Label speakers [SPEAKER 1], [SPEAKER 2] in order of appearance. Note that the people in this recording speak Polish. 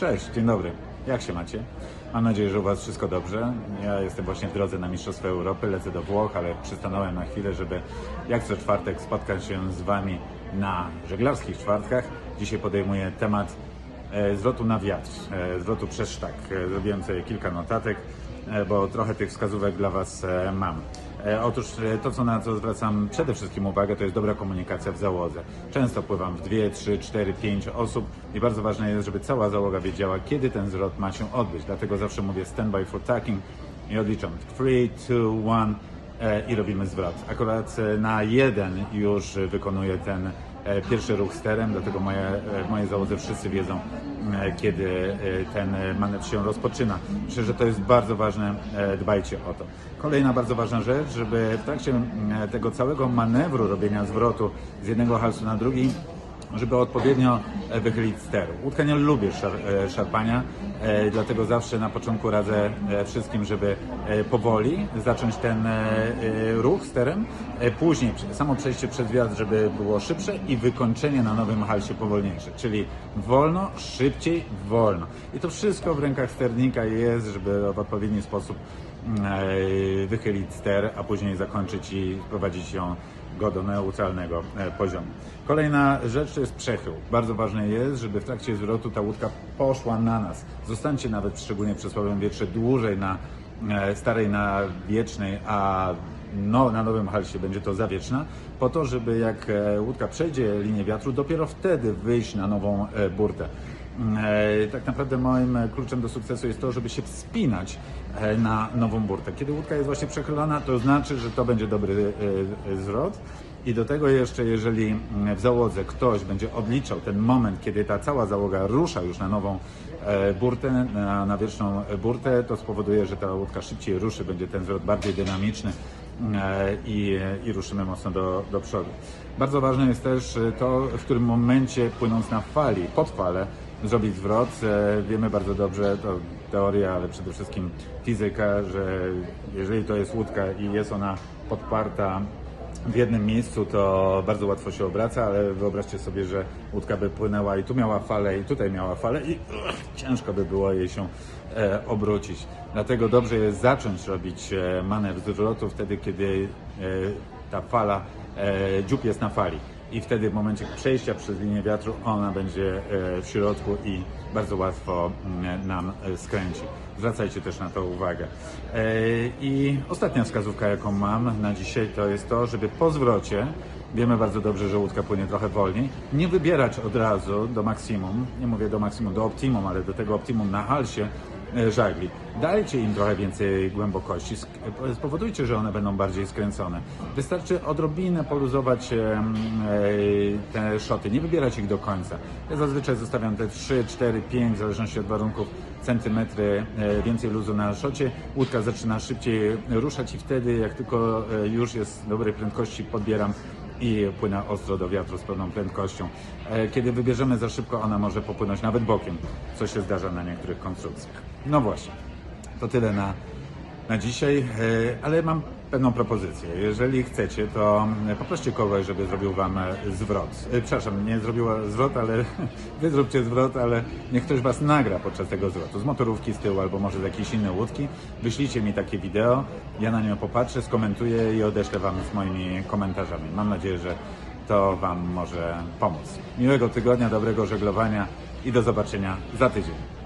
[SPEAKER 1] Cześć, dzień dobry. Jak się macie? Mam nadzieję, że u Was wszystko dobrze. Ja jestem właśnie w drodze na Mistrzostwa Europy, lecę do Włoch, ale przystanąłem na chwilę, żeby jak co czwartek spotkać się z Wami na żeglarskich czwartkach. Dzisiaj podejmuję temat e, zwrotu na wiatr, e, zwrotu przez sztak. E, Zrobiłem sobie kilka notatek, bo trochę tych wskazówek dla Was mam. E, Otóż e, to, co na co zwracam przede wszystkim uwagę, to jest dobra komunikacja w załodze. Często pływam w 2, 3, 4, 5 osób i bardzo ważne jest, żeby cała załoga wiedziała, kiedy ten zwrot ma się odbyć. Dlatego zawsze mówię stand by for tacking i odliczam 3, 2, 1 e, i robimy zwrot. Akurat e, na jeden już wykonuję ten pierwszy ruch sterem, dlatego moje, e, w mojej załodze wszyscy wiedzą, e, kiedy e, ten e, manewr się rozpoczyna. Myślę, że to jest bardzo ważne, e, dbajcie o to. Kolejna bardzo ważna rzecz, żeby w trakcie tego całego manewru robienia zwrotu z jednego halsu na drugi żeby odpowiednio e, wychylić ster. Łódka nie e, szarpania, e, dlatego zawsze na początku radzę wszystkim, żeby powoli zacząć ten ruch sterem, później samo przejście przez wiatr, żeby było szybsze i wykończenie na nowym halsie powolniejsze, czyli wolno, szybciej, wolno. I to wszystko w rękach sternika jest, żeby w odpowiedni sposób wychylić ster, a później zakończyć i prowadzić ją go do neutralnego e, poziomu. Kolejna rzecz to jest przechył. Bardzo ważne jest, żeby w trakcie zwrotu ta łódka poszła na nas. Zostańcie nawet, szczególnie przy słabym wietrze, dłużej na e, starej, na wiecznej, a no, na nowym halsie będzie to zawieczna, po to, żeby jak e, łódka przejdzie linię wiatru, dopiero wtedy wyjść na nową e, burtę. E, Tak naprawdę moim kluczem do sukcesu jest to, żeby się wspinać e, na nową burtę. Kiedy łódka jest właśnie przechylona, to znaczy, że to będzie dobry e, zwrot. I do tego jeszcze, jeżeli mm, w załodze ktoś będzie odliczał ten moment, kiedy ta cała załoga rusza już na nową burtę, na, na wieczną burtę, to spowoduje, że ta łódka szybciej ruszy, będzie ten zwrot bardziej dynamiczny i, i ruszymy mocno do, do przodu. Bardzo ważne jest też to, w którym momencie płynąc na fali, pod falę, zrobić zwrot. E, Wiemy bardzo dobrze, to teoria, ale przede wszystkim fizyka, że jeżeli to jest łódka i jest ona podparta w jednym miejscu, to bardzo łatwo się obraca, ale wyobraźcie sobie, że łódka by płynęła i tu miała falę, i tutaj miała falę i uch, ciężko by było jej się e, obrócić. Dlatego dobrze jest zacząć robić e, manewr zwrotu wtedy, kiedy e, ta fala, e, dziób jest na fali. I wtedy w momencie przejścia przez linię wiatru ona będzie e, w środku i bardzo łatwo mm, nam e, skręci. Zwracajcie też na to uwagę. E, I ostatnia wskazówka, jaką mam na dzisiaj, to jest to, żeby po zwrocie, wiemy bardzo dobrze, że łódka płynie trochę wolniej, nie wybierać od razu do maksimum, nie mówię do maksimum, do optimum, ale do tego optimum na halsie, żagli. Dajcie im trochę więcej głębokości, sk- spowodujcie, że one będą bardziej skręcone. Wystarczy odrobinę poluzować e, te szoty, nie wybierać ich do końca. Ja zazwyczaj zostawiam te 3, 4, 5, w zależności od warunków, centymetry e, więcej luzu na szocie. Łódka zaczyna szybciej ruszać i wtedy, jak tylko e, już jest dobrej prędkości, podbieram i płynę ostro do wiatru z pewną prędkością. E, Kiedy wybierzemy za szybko, ona może popłynąć nawet bokiem, co się zdarza na niektórych konstrukcjach. No właśnie, to tyle na, na dzisiaj, e, ale mam pewną propozycję. Jeżeli chcecie, to e, poproście kogoś, żeby zrobił Wam e, zwrot. E, Przepraszam, nie zrobiła zwrot, ale Wy zróbcie zwrot, ale niech ktoś Was nagra podczas tego zwrotu. Z motorówki z tyłu albo może z jakiejś innej łódki. Wyślijcie mi takie wideo, ja na nie popatrzę, skomentuję i odeślę Wam z moimi komentarzami. Mam nadzieję, że to Wam może pomóc. Miłego tygodnia, dobrego żeglowania i do zobaczenia za tydzień.